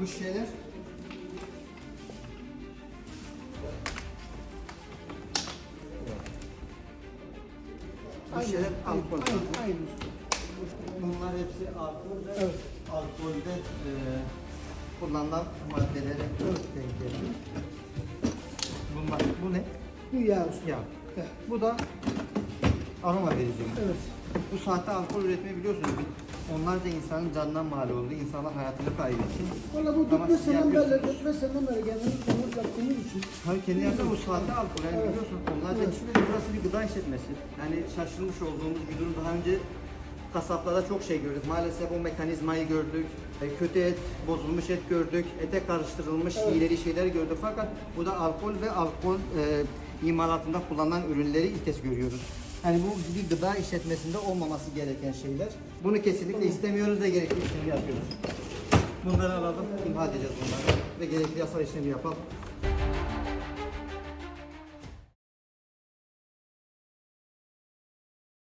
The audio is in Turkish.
Bu şeyler Bu şeyler alkol. Aynı, aynı usta. Bunlar hepsi alkol ve Evet. alkolde e, kullanılan maddeleri denk geliyor. Bunlar, bu ne? Bu yağ usta. Yağ. Evet. Bu da aroma verici. Evet. Bu saatte alkol üretmeyi biliyorsunuz. Onlarca insanın canından mal oldu. İnsanlar hayatını kaybetti. Valla bu Ama 45 siz seneden beri, yapıyorsunuz. 45 seneden beri kendimiz bunu yaptığımız için. Tabii kendi yaptığı bu saatte alkol. Yani Evet. biliyorsun onlarca Evet. de burası bir gıda işletmesi. Yani şaşırmış olduğumuz bir durum. Daha önce kasaplarda çok şey gördük. Maalesef o mekanizmayı gördük. E, Kötü et, bozulmuş et gördük. Ete karıştırılmış Evet. ileri şeyler gördük. Fakat bu da alkol ve alkol e, imalatında kullanılan ürünleri ilk kez görüyoruz. Yani bu bir gıda işletmesinde olmaması gereken şeyler. Bunu kesinlikle istemiyoruz ve gerekli işlemi yapıyoruz. Bunları alalım, imha edeceğiz bunları ve gerekli yasal işlemi yapalım.